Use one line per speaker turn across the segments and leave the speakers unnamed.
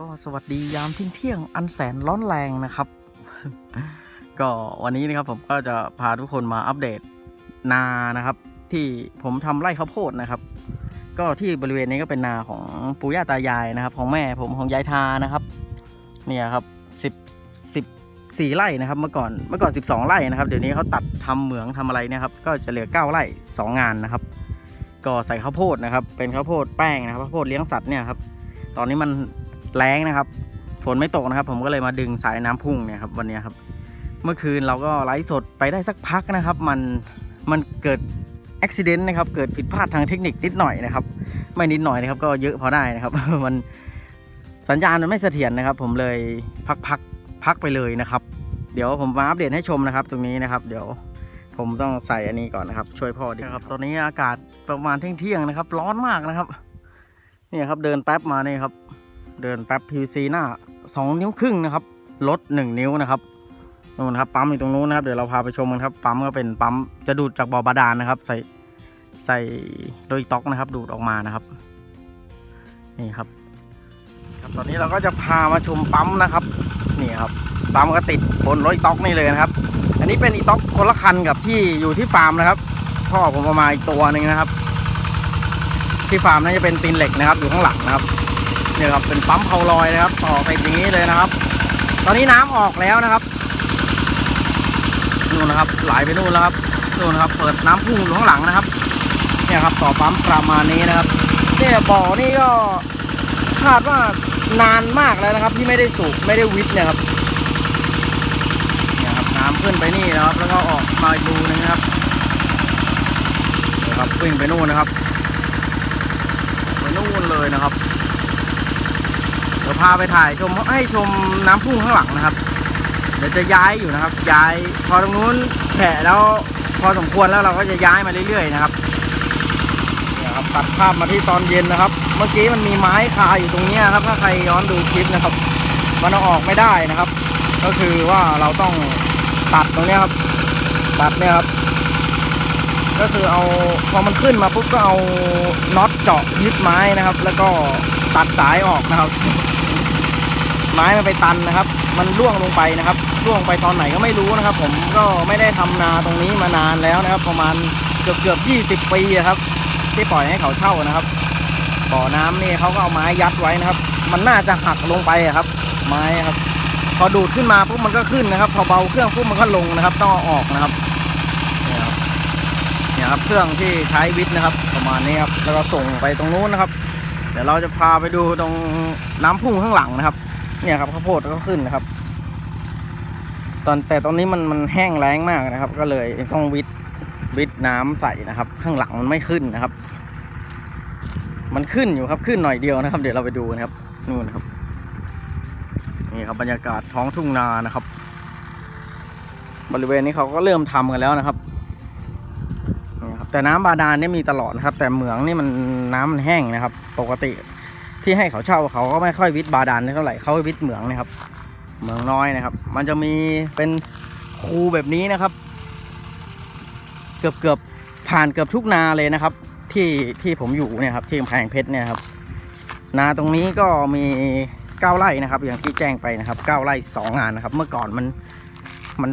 ก็สวัสดียามเที่ยงเที่ยงอันแสนร้อนแรงนะครับ ก็วันนี้นะครับผมก็จะพาทุกคนมาอัปเดตนานะครับ ที่ผมทำไร่ข้าวโพดนะครับ ก็ที่บริเวณนี้ก็เป็นนาของปู่ย่าตายายนะครับ ของแม่ผมของยายทานะครับ เนี่ยครับสิบสิบสี่ไร่นะครับ เมื่อก่อนเมื่อก่อนสิบสองไร่นะครับ เดี๋ยวนี้เขาตัดทำเหมืองทำอะไรเนี่ยครับก็จะเหลือเก้าไร่สองงานนะครับ ก็ใส่ข้าวโพดนะครับ เป็นข้าวโพดแป้งนะครับข้าวโพดเลี้ยงสัตว์เนี่ยครับตอนนี้มัน แรงนะครับฝนไม่ตกนะครับ ผมก็เลยมาดึงสายน้ำพุ่งเนี่ยครับวันนี้ครับ เมื่อคืนเราก็ไลฟ์สดไปได้สักพักนะครับ มันมันเกิดอุบิเหตุนะครับ เกิดผิดพลาดทางเทคนิคนิดหน่อยนะครับ ไม่นิดหน่อยนะครับ ก็เยอะพอได้นะครับ มันสัญญาณมันไม่เสถียรนะครับ ผมเลยพักพักพักไปเลยนะครับ เดี๋ยวผมมาอัปเดตให้ชมนะครับ ตรงนี้นะครับ เดี๋ยวผมต้องใส่อันนี้ก่อนนะครับ ช่วยพ่อดีครับ ตอนนี้อากาศประมาณเที่ยงเที่ยงๆนะครับ ร้อนมากนะครับเนี่ยครับเดินแป๊บมาเนี่ยครับ เดินแป๊บ PVC หน้าสองนิ้วครึ่งนะครับลดหนึ่งนิ้วนะครับนู่นครับปั๊มอยู่ตรงนู้นนะครับเดี๋ยวเราพาไปชมกันครับปั๊มก็เป็นปั๊มจะดูดจากบ่อบาดาลนะครับ ใส่ใส่โดยต็อกนะครับ ดูดออกมานะครับ นี่ครับ ครับตอนนี้เราก็จะพามาชมปั๊มนะครับนี่ครับปั๊มก็ติดบนรถอีต็อกนี่เลยนะครับ อันนี้เป็นอีต็อกคนละคันกับที่อยู่ที่ฟาร์มนะครับพ่อผมเอามาณอีกตัวหนึ่งนะครับ ที่ฟาร์มน่าจะเป็นตีนเหล็กนะครับ อยู่ข้างหลังนะครับ เนี่ยครับเป็นปั๊มเพาลอยนะครับต่อไปอย่างนี้เลยนะครับ ตอนนี้น้ำออกแล้วนะครับนู่นนะครับไหลไปนู่นแล้วครับนู่นนะครับ เปิดน้ำพุ่งข้างหลังนะครับ เนี่ยครับต่อปั๊มประมาณนี้นะครับเนี่ยบ่อนี่ก็คาดว่านานมากแล้วนะครับ ที่ไม่ได้สูบไม่ได้วิทย์เนี่ยครับเนี่ยครับน้ำขึ้นไปนี่นะครับ แล้วก็ออกมาดูนะครับเนี่ยครับวิ่งไปนู่นนะครับไปนู่นเลยนะครับ ดี๋ยวพาไปถ่ายชมให้ชมน้ำพุ่งข้างหลังนะครับ เดี๋ยวจะย้ายอยู่นะครับ ย้ายพอตรงนู้นแฉะแล้วพอสมควรแล้วเราก็จะย้ายมาเรื่อยๆนะครับเนี่ยครับตัดภาพมาที่ตอนเย็นนะครับ เมื่อกี้มันมีไม้คาอยู่ตรงนี้ครับ ถ้าใครย้อนดูคลิปนะครับ มันเอาออกไม่ได้นะครับ ก็คือว่าเราต้องตัดตรงนี้ครับ ตัดเนี่ยครับ ก็คือเอาพอมันขึ้นมาปุ๊บก็เอาน็อตเจาะยึดไม้นะครับ แล้วก็ตัดสายออกนะครับ ไม้มันไปตันนะครับ มันร่วงลงไปนะครับร่วงไปตอนไหนก็ไม่รู้นะครับ ผมก็ไม่ได้ทำนาตรงนี้มานานแล้วนะครับ ประมาณเกือบเกือบยี่สิบปีครับ ที่ปล่อยให้เขาเช่านะครับบ่อน้ำนี่เขาก็เอาไม้ยัดไว้นะครับ มันน่าจะหักลงไปครับ ไม้ครับ พอดูดขึ้นมาปุ๊บมันก็ขึ้นนะครับ พอเบาเครื่องปุ๊บมันก็ลงนะครับ ต้องอออกนะครับเนี่ยครับเนี่ยครับเครื่องที่ใช้วิทย์นะครับ ประมาณนี้ครับแล้วก็ส่งไปตรงนู้นนะครับ เดี๋ยวเราจะพาไปดูตรงน้ำพุ่งข้างหลังนะครับ เนี่ยครับข้าวโพดก็ขึ้นนะครับ ตอนแต่ตอนนี้มันมันแห้งแล้งมากนะครับ ก็เลยต้องวิทย์วิทย์น้ำใส่นะครับ ข้างหลังมันไม่ขึ้นนะครับ มันขึ้นอยู่ครับขึ้นหน่อยเดียวนะครับ เดี๋ยวเราไปดูนะครับนู่นครับ นี่ครับบรรยากาศท้องทุ่งนานะครับ บริเวณนี้เขาก็เริ่มทำกันแล้วนะครับแต่น้ำบาดาลเนี่ยมีตลอดนะครับ แต่เหมืองนี่มันน้ำมันแห้งนะครับ ปกติ ที่ให้เขาเช่าเขาก็ไม่ค่อยวิทย์บาดาลเท่าไหร่เขาวิทย์เหมืองนะครับ เหมืองน้อยนะครับ มันจะมีเป็นคูแบบนี้นะครับ เกือบเกือบผ่านเกือบทุกนาเลยนะครับ ที่ที่ผมอยู่เนี่ยครับที่กำแพงเพชรเนี่ยครับ นาตรงนี้ก็มีเก้าไร่นะครับ อย่างที่แจ้งไปนะครับเก้าไร่สองงานนะครับ เมื่อก่อนมันมัน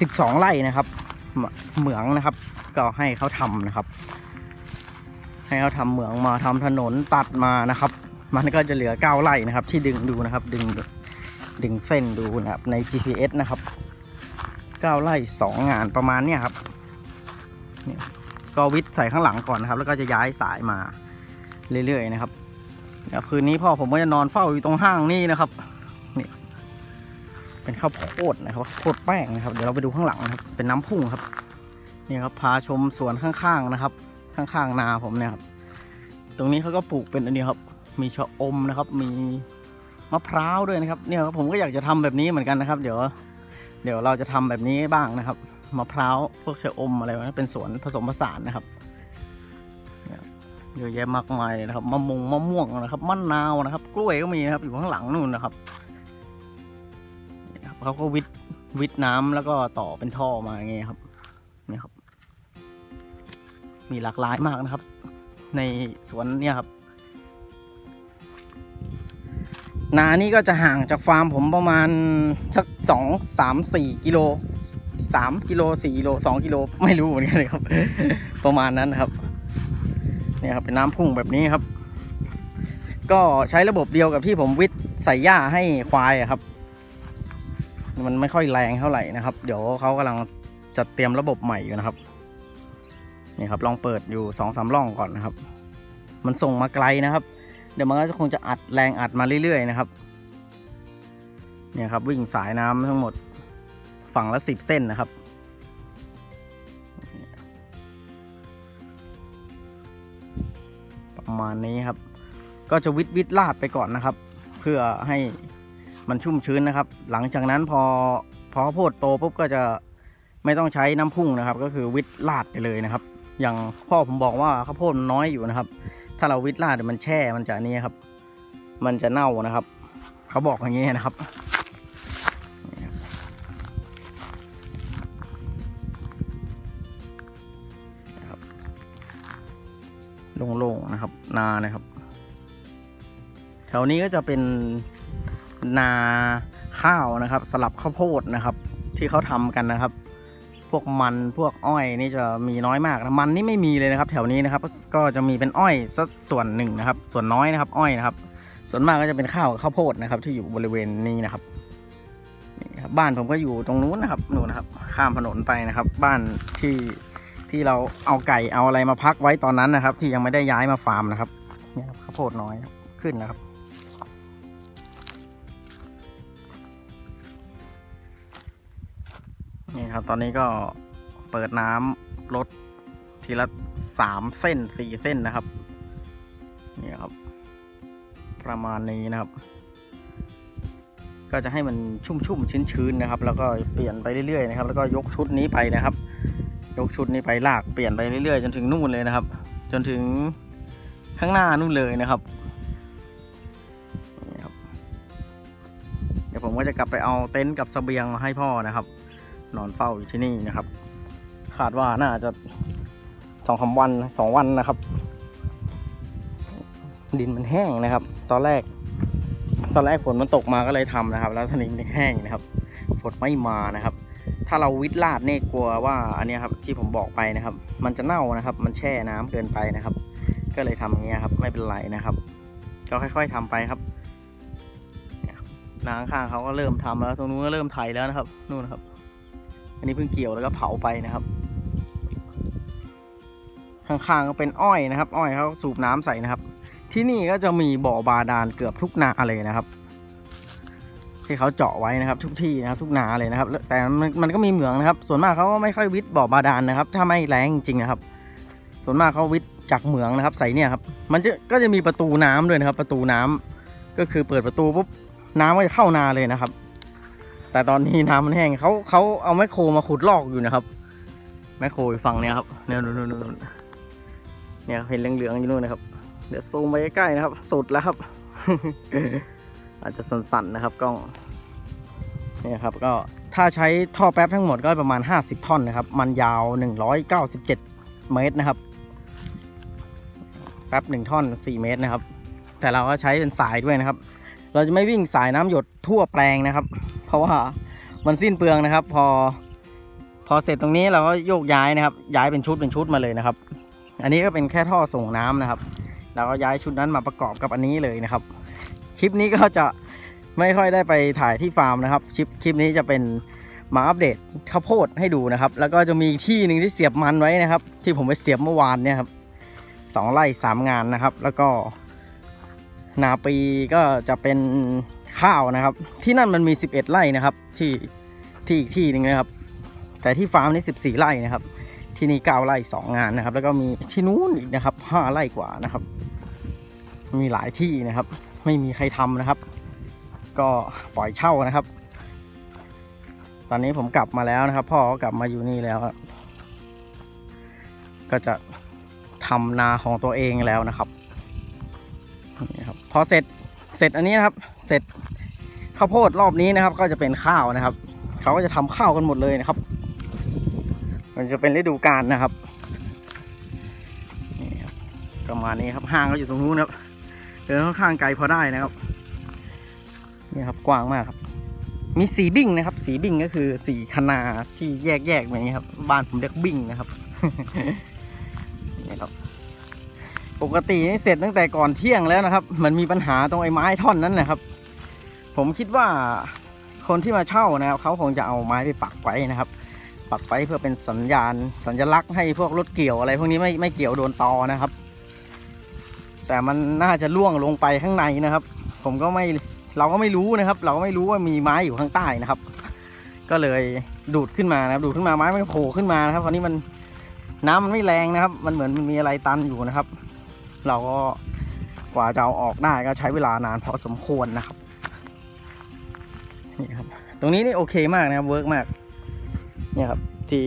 สิบสองไร่นะครับ เหมืองนะครับ ก็ให้เขาทำนะครับ ให้เขาทำเหมืองมาทำถนนตัดมานะครับ มันก็จะเหลือเก้าไร่นะครับ ที่ดึงดูนะครับ ดึงดึงเส้นดูนะครับใน GPS นะครับเก้าไร่สองงานประมาณเนี้ยครับเนี่ยก็วิทใส่ข้างหลังก่อนนะครับ แล้วก็จะย้ายสายมาเรื่อยๆนะครับคืนนี้พ่อผมก็จะนอนเฝ้าอยู่ตรงห้างนี่นะครับเนี่ยเป็นข้าวโพดนะครับข้าวโพดแป้งนะครับ เดี๋ยวเราไปดูข้างหลังนะครับ เป็นน้ำพุ่งครับนี่ครับพาชมสวนข้างๆนะครับ ข้างๆนาผมเนี่ยครับ ตรงนี้เขาก็ปลูกเป็นอันนี้ครับ มีชะอมนะครับ มีมะพร้าวด้วยนะครับ เนี่ยครับผมก็อยากจะทำแบบนี้เหมือนกันนะครับ เดี๋ยว เดี๋ยวเราจะทำแบบนี้บ้างนะครับมะพร้าวพวกชะอมอะไรวะเป็นสวนผสมผสานนะครับเยเยอะแยะมากมายเลยนะครับมะมงมะม่วงนะครับมะนาวนะครับ กล้วยก็มีนะครับ อยู่ข้างหลังนู่นนะครับเขาก็วิทวิทน้ำแล้วก็ต่อเป็นท่อมาอย่างเงี้ยครับเนี่ยครับ มีหลากหลายมากนะครับ ในสวนเนี่ยครับ นานี่ก็จะห่างจากฟาร์มผมประมาณสักสองสามสี่กิโลสามกิโลสี่กิโลสองกิโลไม่รู้เหมือนกันเลยครับ ประมาณนั้นครับ เนี่ยครับเป็นน้ำพุ่งแบบนี้ครับ ก็ใช้ระบบเดียวกับที่ผมวิทย์ใส่หญ้าให้ควายครับ มันไม่ค่อยแรงเท่าไหร่นะครับ เดี๋ยวเขากำลังจัดเตรียมระบบใหม่อยู่นะครับ นี่ครับลองเปิดอยู่สองสามร่องก่อนนะครับ มันส่งมาไกลนะครับ เดี๋ยวมันก็จะคงจะอัดแรงอัดมาเรื่อยๆนะครับเนี่ยครับวิ่งสายน้ำทั้งหมดฝั่งละสิบเส้นนะครับ ประมาณนี้ครับ ก็จะวิดวิดลาดไปก่อนนะครับ เพื่อให้มันชุ่มชื้นนะครับ หลังจากนั้นพอพอโพดโตปุ๊บก็จะไม่ต้องใช้น้ำพุ่งนะครับ ก็คือวิดลาดไปเลยนะครับ อย่างพ่อผมบอกว่าข้าวโพดมันน้อยอยู่นะครับ ถ้าเราวิดลาดเดี๋ยวมันแช่มันจะนี่ครับ มันจะเน่านะครับ เขาบอกอย่างนี้นะครับโล่งๆนะครับ นานะครับ แถวนี้ก็จะเป็นนาข้าวนะครับ สลับข้าวโพดนะครับ ที่เขาทำกันนะครับ วกมันพวกอ้อยนี่จะมีน้อยมากนะมันนี่ไม่มีเลยนะครับ แถวนี้นะครับ ก็จะมีเป็นอ้อยสักส่วนหนึ่งนะครับ ส่วนน้อยนะครับ อ้อยนะครับ ส่วนมากก็จะเป็นข้าวข้าวโพดนะครับ ที่อยู่บริเวณนี้นะครับนี่ครับ บ้านผมก็อยู่ตรงนู้นนะครับนู่นนะครับ ข้ามถนนไปนะครับ บ้านที่ที่เราเอาไก่เอาอะไรมาพักไว้ตอนนั้นนะครับ ที่ยังไม่ได้ย้ายมาฟาร์มนะครับเนี่ยข้าวโพดน้อยครับขึ้นนะครับ นี่ครับ ตอนนี้ก็เปิดน้ำลดทีละสามเส้นสี่เส้นนะครับ นี่ครับ ประมาณนี้นะครับ ก็จะให้มันชุ่มๆชื้นๆนะครับ แล้วก็เปลี่ยนไปเรื่อยๆนะครับ แล้วก็ยกชุดนี้ไปนะครับ ยกชุดนี้ไปลากเปลี่ยนไปเรื่อยๆ จนถึงนู่นเลยนะครับ จนถึงข้างหน้านู่นเลยนะครับนี่ครับเดี๋ยวผมก็จะกลับไปเอาเต็นท์กับเสบียงมาให้พ่อนะครับ นอนเฝ้าอยู่ที่นี่นะครับ คาดว่าน่าจะสองสาวันสองวันนะครับ ดินมันแห้งนะครับ ตอนแรก ตอนแรกฝนมันตกมาก็เลยทำนะครับ แล้วทีนี้แห้งนะครับฝนไม่มานะครับ ถ้าเราวิดลาดเนี่ยกลัวว่าอันนี้ครับที่ผมบอกไปนะครับ มันจะเน่านะครับ มันแช่น้ำเกินไปนะครับ ก็เลยทำอย่างเงี้ยครับ ไม่เป็นไรนะครับ ก็ค่อยๆทำไปครับนี่ยครับนาข้างเขาก็เริ่มทำแล้ว ตรงนู้นก็เริ่มไถแล้วนะครับ นู่นนะครับ อันนี้เพิ่งเกี่ยวแล้วก็เผาไปนะครับ ข้างๆก็เป็นอ้อยนะครับ อ้อยเขาสูบน้ำใส่นะครับ ที่นี่ก็จะมีบ่อบาดาลเกือบทุกนาเลยนะครับที่เขาเจาะไว้นะครับ ทุกที่นะครับ ทุกนาเลยนะครับ แต่มันมันก็มีเหมืองนะครับ ส่วนมากเขาก็ไม่ค่อยวิทย์บ่อบาดาลนะครับ ถ้าไม่แรงจริงๆนะครับ ส่วนมากเขาวิทย์จากเหมืองนะครับ ใส่เนี่ยครับ มันจะก็จะมีประตูน้ำด้วยนะครับ ประตูน้ำก็คือเปิดประตูปุ๊บน้ำก็จะเข้านาเลยนะครับ แต่ตอนนี้น้ำมันแห้งเขาเขาเอาแมคโครมาขุดลอกอยู่นะครับ แมคโครฝั่งเนี้ยครับเนี่ยนู่นนู่นเนี่ยครับเห็นเหลืองๆอยู่นู่นนะครับ เดี๋ยวซูมไปใกล้ๆนะครับ สุดแล้วครับ อาจจะสั่นๆนะครับกล้องเนี่ยครับก็ถ้าใช้ท่อแป๊บทั้งหมดก็ประมาณ 50 ท่อนนะครับ มันยาว 197 เมตรนะครับ แป๊บหนึ่งท่อน 4 เมตรนะครับ แต่เราก็ใช้เป็นสายด้วยนะครับ เราจะไม่วิ่งสายน้ำหยดทั่วแปลงนะครับ ราะว่ามันสิ้นเปลืองนะครับ พอ พอเสร็จตรงนี้เราก็โยกย้ายนะครับ ย้ายเป็นชุดเป็นชุดมาเลยนะครับ อันนี้ก็เป็นแค่ท่อส่งน้ำนะครับเราก็ย้ายชุดนั้นมาประกอบกับอันนี้เลยนะครับ คลิปนี้ก็จะไม่ค่อยได้ไปถ่ายที่ฟาร์มนะครับคลิปคลิปนี้จะเป็นมาอัปเดตข้าวโพดให้ดูนะครับ แล้วก็จะมีที่หนึ่งที่เสียบมันไว้นะครับ ที่ผมไปเสียบเมื่อวานเนี่ยครับสองไร่สามงานนะครับ แล้วก็นาปีก็จะเป็น ข้าวนะครับ ที่นั่นมันมี 11 ไร่นะครับ ที่ที่อีกที่หนึ่งนะครับ แต่ที่ฟาร์มนี่ 14 ไร่นะครับ ที่นี่ 9 ไร่ 2 งานนะครับ แล้วก็มีที่นู้นอีกนะครับ 5 ไร่กว่านะครับ มีหลายที่นะครับ ไม่มีใครทำนะครับ ก็ปล่อยเช่านะครับ ตอนนี้ผมกลับมาแล้วนะครับ พ่อก็กลับมาอยู่นี่แล้ว ก็จะทำนาของตัวเองแล้วนะครับนี่ครับพอเสร็จ เสร็จอันนี้นะครับ เสร็จข้าวโพดรอบนี้นะครับ ก็จะเป็นข้าวนะครับ เขาก็จะทำข้าวกันหมดเลยนะครับ มันจะเป็นฤดูกาลนะครับประมาณนี้ครับห้างก็อยู่ตรงนู้นครับเดินค่อนข้างไกลพอได้นะครับนี่ครับกว้างมากครับ มีสีบิ้งนะครับ สีบิ้งก็คือสีคนาที่แยกๆอย่างนี้ครับ บ้านผมเรียกบิ้งนะครับนี่ครับ ปกตินี่เสร็จตั้งแต่ก่อนเที่ยงแล้วนะครับ มันมีปัญหาตรงไอ้ไม้ท่อนนั้นนะครับ ผมคิดว่าคนที่มาเช่านะครับเขาคงจะเอาไม้ไปปักไว้นะครับ ปักไว้เพื่อเป็นสัญญาณสัญลักษณ์ให้พวกรถเกี่ยวอะไร พวกนี้ไม่ไม่เกี่ยวโดนตอนะครับ แต่มันน่าจะล่วงลงไปข้างในนะครับ ผมก็ไม่เราก็ไม่รู้นะครับ เราก็ไม่รู้ว่ามีไม้อยู่ข้างใต้นะครับ ก็เลยดูดขึ้นมานะครับ ดูดขึ้นมาไม้มันโผล่ขึ้นมานะครับคราวนี้มันน้ำมันไม่แรงนะครับ มันเหมือนมันมีอะไรตันอยู่นะครับ เราก็กว่าจะเอาออกได้ก็ใช้เวลานานพอสมควรนะครับนี่ครับตรงนี้นี่โอเคมากนะครับเวิร์กมากเนี่ยครับที่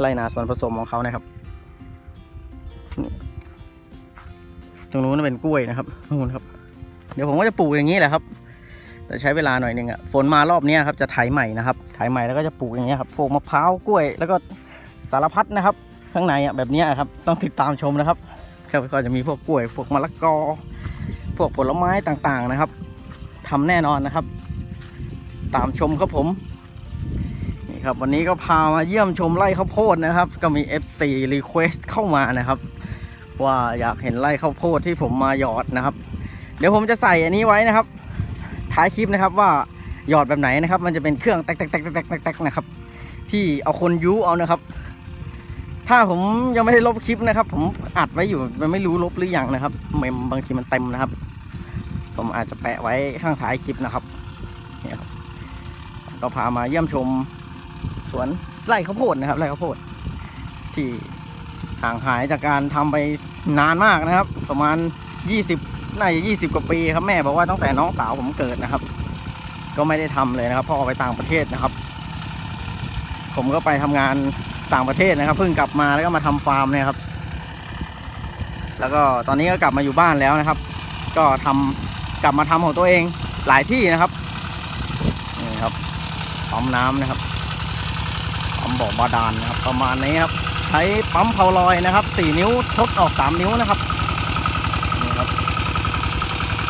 ไรนาส่วนผสมของเขานะครับ ตรงนู้นเป็นกล้วยนะครับนู่นครับ เดี๋ยวผมก็จะปลูกอย่างนี้แหละครับแต่ใช้เวลาหน่อยนึงอะฝนมารอบนี้ครับจะไถใหม่นะครับไถใหม่แล้วก็จะปลูกอย่างเงี้ครับพวกมะพร้าวกล้วย แล้วก็สารพัดนะครับ ข้างในอะแบบนี้ครับต้องติดตามชมนะครับ ครับก็จะมีพวกกล้วยพวกมะละกอ พวกผลไม้ต่างๆนะครับทำแน่นอนนะครับ ตามชมครับผมนี่ครับวันนี้ก็พามาเยี่ยมชมไร่ข้าวโพดนะครับ ก็มี FC request เข้ามานะครับ ว่าอยากเห็นไร่ข้าวโพดที่ผมมาหยอดนะครับ เดี๋ยวผมจะใส่อันนี้ไว้นะครับ ท้ายคลิปนะครับว่าหยอดแบบไหนนะครับ มันจะเป็นเครื่องแตกแตกแตกแตกแตกแตกนะครับ ที่เอาคนยูเอานะครับ ถ้าผมยังไม่ได้ลบคลิปนะครับ ผมอัดไว้อยู่มันไม่รู้ลบหรือยังนะครับเมมบางทีมันเต็มนะครับ ผมอาจจะแปะไว้ข้างท้ายคลิปนะครับเนี่ยครับก็พามาเยี่ยมชมสวนไร่ข้าวโพดนะครับไร่ข้าวโพด ที่ห่างหายจากการทำไปนานมากนะครับ ประมาณ 20น่าจะ20 กว่าปีครับแม่บอกว่าตั้งแต่น้องสาวผมเกิดนะครับ ก็ไม่ได้ทำเลยนะครับพ่อไปต่างประเทศนะครับ ผมก็ไปทำงาน ต่างประเทศนะครับ เพิ่งกลับมาแล้วก็มาทำฟาร์มเนี่ยครับ แล้วก็ตอนนี้ก็กลับมาอยู่บ้านแล้วนะครับ ก็ทำกลับมาทำของตัวเองหลายที่นะครับนี่ครับปั๊มน้ำนะครับปั๊มบ่อบาดาลนะครับ ประมาณนี้ครับ ใช้ปั๊มเพาลอยนะครับ 4 นิ้วทดออก 3 นิ้วนะครับนี่ครับ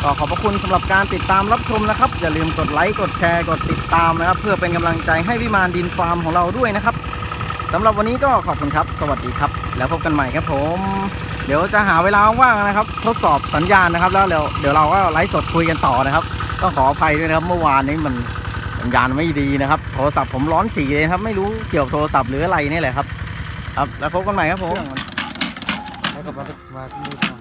ก็ขอบพระคุณสำหรับการติดตามรับชมนะครับ อย่าลืมกดไลค์กดแชร์กดติดตามนะครับ เพื่อเป็นกำลังใจให้วิมานดินฟาร์มของเราด้วยนะครับ สำหรับวันนี้ก็ขอบคุณครับ สวัสดีครับ แล้วพบกันใหม่ครับผม เดี๋ยวจะหาเวลาว่างนะครับ ทดสอบสัญญาณนะครับ แล้วเดี๋ยวเดี๋ยวเราก็ไลฟ์สดคุยกันต่อนะครับ ก็ขออภัยด้วยนะครับ เมื่อวานนี้มันสัญญาณไม่ดีนะครับ โทรศัพท์ผมร้อนจีเลยครับ ไม่รู้เกี่ยวกับโทรศัพท์หรืออะไรนี่แหละครับ ครับ แล้วพบกันใหม่ครับผม
แล้วก็มามาที่นี่